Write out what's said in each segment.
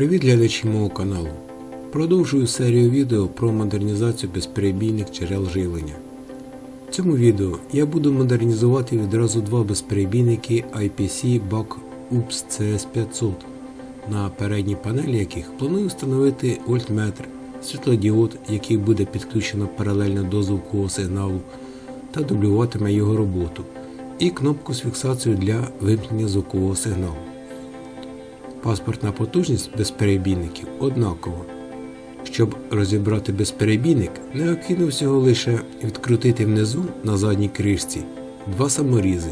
Привіт глядачі мого каналу. Продовжую серію відео про модернізацію безперебійних джерел живлення. В цьому відео я буду модернізувати відразу два безперебійники IPC BAC UPS CS500, на передній панелі яких планую встановити вольтметр, світлодіод, який буде підключено паралельно до звукового сигналу та дублюватиме його роботу, і кнопку з фіксацією для вимкнення звукового сигналу. Паспортна потужність безперебійників однакова. Щоб розібрати безперебійник, необхідно всього лише відкрутити внизу на задній кришці два саморізи.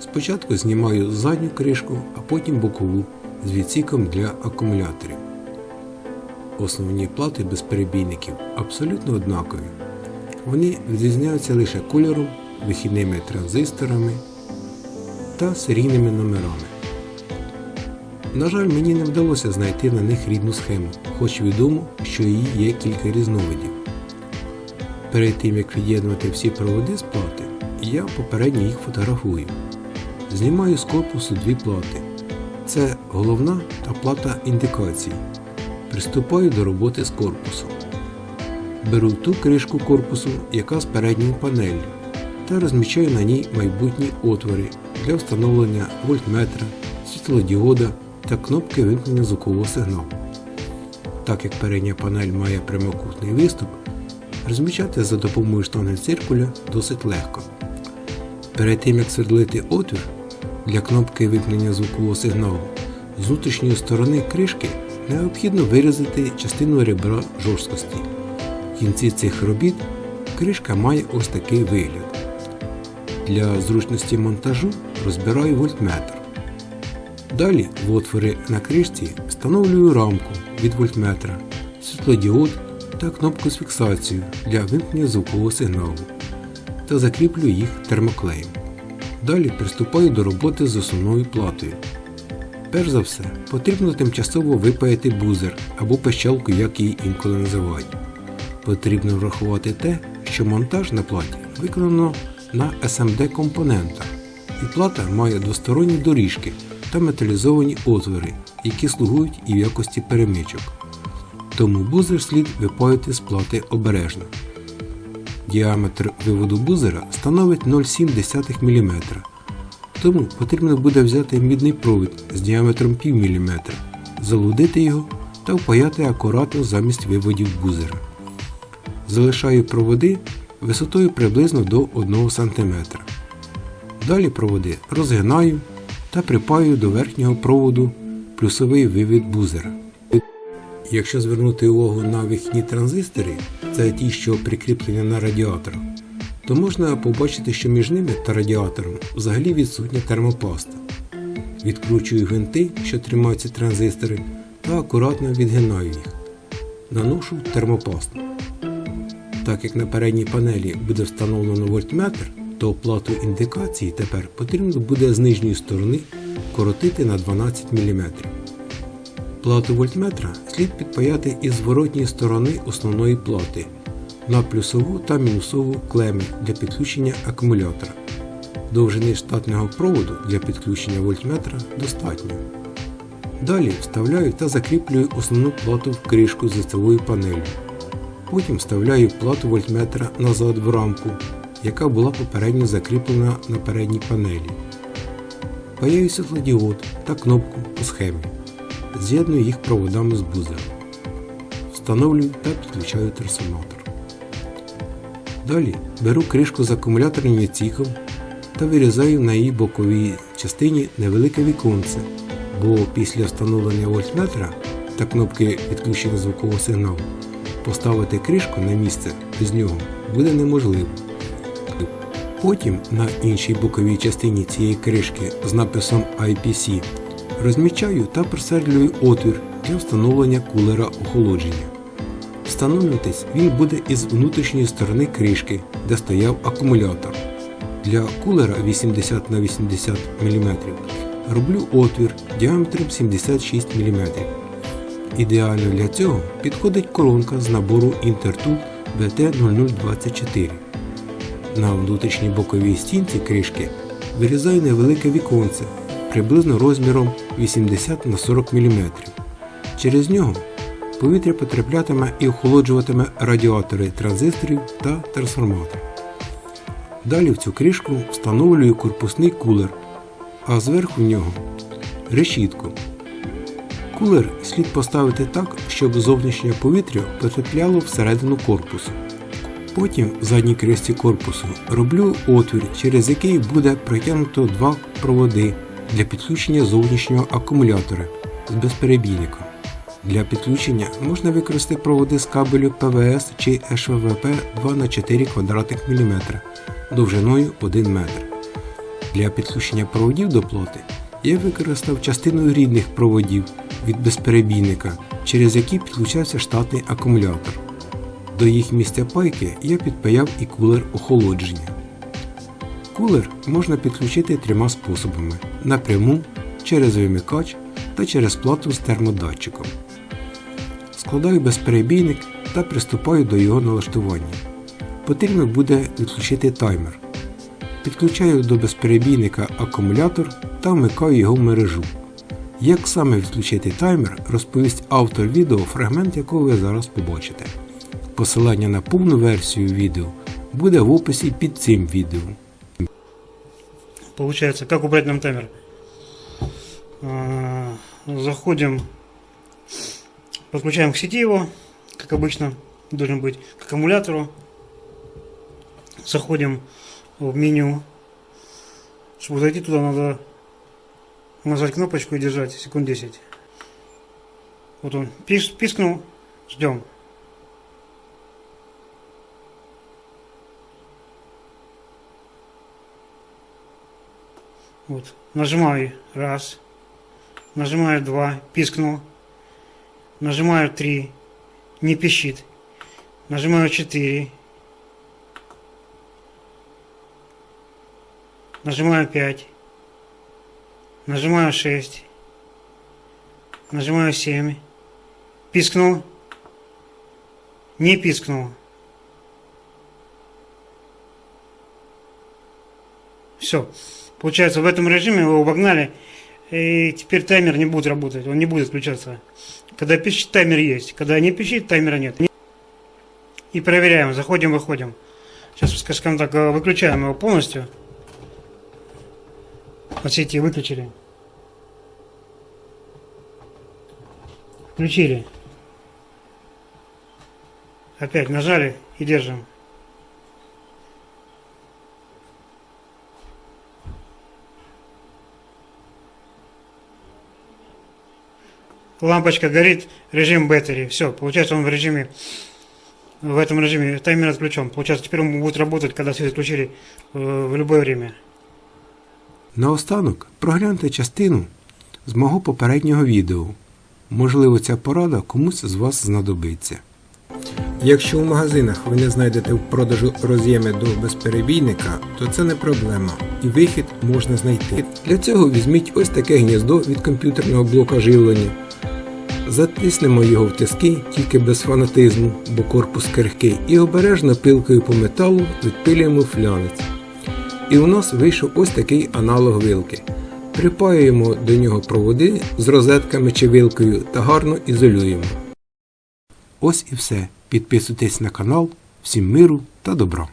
Спочатку знімаю задню кришку, а потім бокову з відсіком для акумуляторів. Основні плати безперебійників абсолютно однакові. Вони відрізняються лише кольором, вихідними транзисторами та серійними номерами. На жаль, мені не вдалося знайти на них рідну схему, хоч відомо, що її є кілька різновидів. Перед тим як від'єднувати всі проводи з плати, я попередньо їх фотографую. Знімаю з корпусу дві плати. Це головна та плата індикацій. Приступаю до роботи з корпусом. Беру ту кришку корпусу, яка з передньою панелью, та розміщаю на ній майбутні отвори для встановлення вольтметра, світлодіода та кнопки вимкнення звукового сигналу. Так як передня панель має прямокутний виступ, розміщати за допомогою штанги циркуля досить легко. Перед тим як свердлити отвір для кнопки вимкнення звукового сигналу, з внутрішньої сторони кришки необхідно вирізати частину ребра жорсткості. В кінці цих робіт кришка має ось такий вигляд. Для зручності монтажу розбираю вольтметр. Далі в отвори на кришці встановлюю рамку від вольтметра, світлодіод та кнопку з фіксацією для вимкнення звукового сигналу та закріплю їх термоклеєм. Далі приступаю до роботи з основною платою. Перш за все, потрібно тимчасово випаяти бузер або пищалку, як її інколи називають. Потрібно врахувати те, що монтаж на платі виконано на SMD компонентах, і плата має двосторонні доріжки та металізовані отвори, які слугують і в якості перемичок. Тому бузер слід випаяти з плати обережно. Діаметр виводу бузера становить 0,7 мм, тому потрібно буде взяти мідний провід з діаметром пів мм, залудити його та впаяти акуратно замість виводів бузера. Залишаю проводи висотою приблизно до 1 см. Далі проводи розгинаю та припаю до верхнього проводу плюсовий вивід бузера. Якщо звернути увагу на вихідні транзистори, це ті, що прикріплені на радіаторах, то можна побачити, що між ними та радіатором взагалі відсутня термопаста. Відкручую гвинти, що тримають ці транзистори, та акуратно відгинаю їх. Наношу термопасту. Так як на передній панелі буде встановлено вольтметр, то плату індикації тепер потрібно буде з нижньої сторони коротити на 12 мм. Плату вольтметра слід підпаяти із зворотньої сторони основної плати на плюсову та мінусову клеми для підключення акумулятора. Довжини штатного проводу для підключення вольтметра достатньо. Далі вставляю та закріплюю основну плату в кришку з лицевою панелью. Потім вставляю плату вольтметра назад в рамку, яка була попередньо закріплена на передній панелі. Паяю світлодіод та кнопку по схемі. З'єдную їх проводами з бузером. Встановлюю та підключаю трансформатор. Далі беру кришку з акумуляторним відсіком та вирізаю на її боковій частині невелике віконце, бо після встановлення вольтметра та кнопки підключення звукового сигналу поставити кришку на місце без нього буде неможливо. Потім на іншій боковій частині цієї кришки з написом IPC розмічаю та просверлюю отвір для встановлення кулера охолодження. Встановлюватись він буде із внутрішньої сторони кришки, де стояв акумулятор. Для кулера 80 на 80 мм роблю отвір діаметром 76 мм. Ідеально для цього підходить коронка з набору Intertool BT0024. На внутрішній боковій стінці кришки вирізаю невелике віконце приблизно розміром 80 на 40 мм. Через нього повітря потраплятиме і охолоджуватиме радіатори транзисторів та трансформатор. Далі в цю кришку встановлюю корпусний кулер, а зверху в нього решітку. Кулер слід поставити так, щоб зовнішнє повітря потрапляло всередину корпусу. Потім в задній кришці корпусу роблю отвір, через який буде протягнуто два проводи для підключення зовнішнього акумулятора з безперебійником. Для підключення можна використати проводи з кабелю ПВС чи ШВВП 2х4 квадратних мм довжиною 1 метр. Для підключення проводів до плати я використав частину рідних проводів від безперебійника, через які підключався штатний акумулятор. До їх місця пайки я підпаяв і кулер охолодження. Кулер можна підключити трьома способами: напряму, через вимикач та через плату з термодатчиком. Складаю безперебійник та приступаю до його налаштування. Потрібно буде відключити таймер. Підключаю до безперебійника акумулятор та вмикаю його в мережу. Як саме відключити таймер, розповість автор відео, фрагмент якого ви зараз побачите. Посилання на повну версію відео буде в описі під цим відео. Получается, как убрать нам таймер? А, Заходим, подключаем к сети его, как обычно должен быть, к аккумулятору. Заходим в меню. Чтобы зайти туда, надо нажать кнопочку и держать секунд 10. Вот он пис- пискнул, ждем. Вот. Нажимаю раз. Нажимаю два. Пискнул. Нажимаю три. Не пищит. Нажимаю четыре. Нажимаю пять. Нажимаю шесть. Нажимаю семь. Пискнул. Не пискнул. Все. Получается, в этом режиме его обогнали, и теперь таймер не будет работать, он не будет включаться. Когда пищит, таймер есть. Когда не пищит, таймера нет. И проверяем, заходим, выходим. Сейчас, скажем так, э, выключаем его полностью. От сети выключили. Включили. Опять нажали и держим. Лампочка горит, режим беттери. Все, получается он в режиме, в этом режиме таймер отключен. Получается теперь он будет работать, когда свет отключили э, в любое время. Наостанок прогляньте частину з мого попереднього відео. Можливо, ця порада комусь з вас знадобиться. Якщо у магазинах ви не знайдете в продажу роз'єми до безперебійника, то це не проблема, і вихід можна знайти. Для цього візьміть ось таке гніздо від комп'ютерного блока живлення. Затиснемо його в тиски, тільки без фанатизму, бо корпус крихкий, і обережно пилкою по металу відпилюємо флянець. І у нас вийшов ось такий аналог вилки. Припаюємо до нього проводи з розетками чи вилкою та гарно ізолюємо. Ось і все. Підписуйтесь на канал. Всім миру та добра!